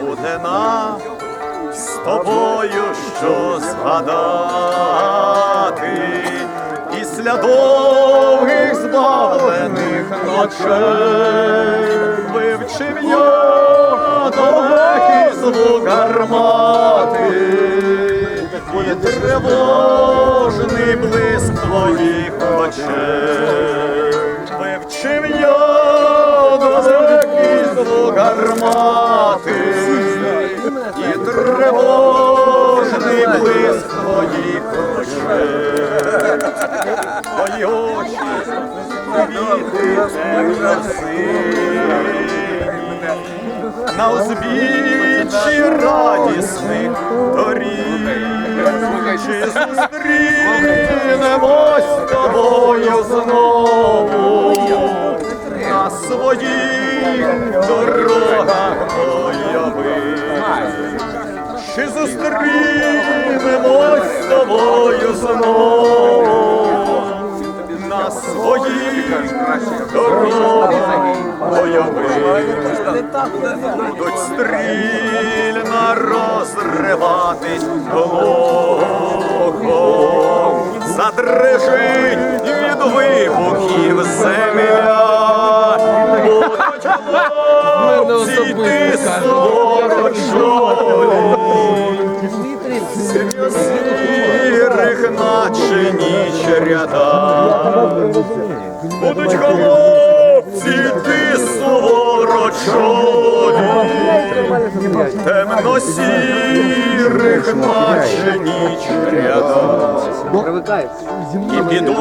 Буде нам з тобою що згадати довгих збавлених ночей. Вивчив я далекий звук гармати. І тривожний блиск твоїх очей. Вивчив квіти на узбіччі радісних доріг. Чи зустрінемось з тобою знову на своїх дорогах бойових? Чи зустрінемось з тобою знову Будуть стрільно розриватись глухо, задрижить від вибухів земля, будуть хлопці йти сірих, наче ніч ряда. Будуть хлопці йти сорочолі, темно-сірих, наче ніч ряда. І підуть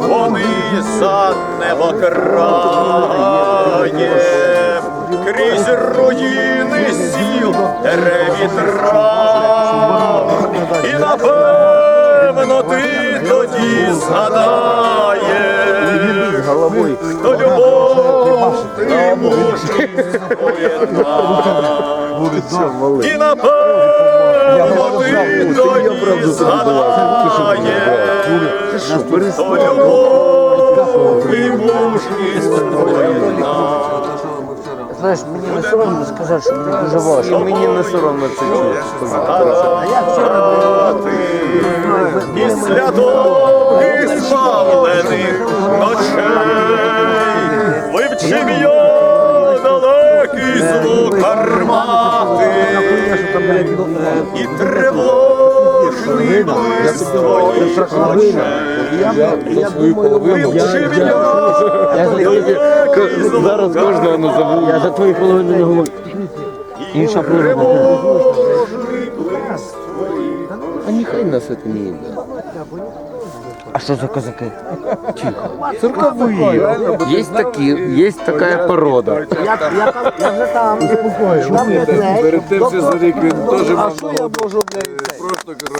вони за небокраєм, крізь руїни сіл, дерев і трав. І напевно ти тоді згадаєш, хто любов І напевно ти тоді згадаєш, хто любов і мужність. Знаєш, мені не соромно сказати, що мені дуже важко. Мені не соромно це чути. Згадати після довгих спалених гармати і тривожний блиск твоїх очей. Вивчив я Зараз кожного назову. Я за твою половину не говорю. Інша половина. А нехай нас це не йде. А що за козаки? Тихо. Цирковые. Есть такие, есть такая порода. Я там Перед тим все за рік він теж А що я можу, блядь, просто коротше.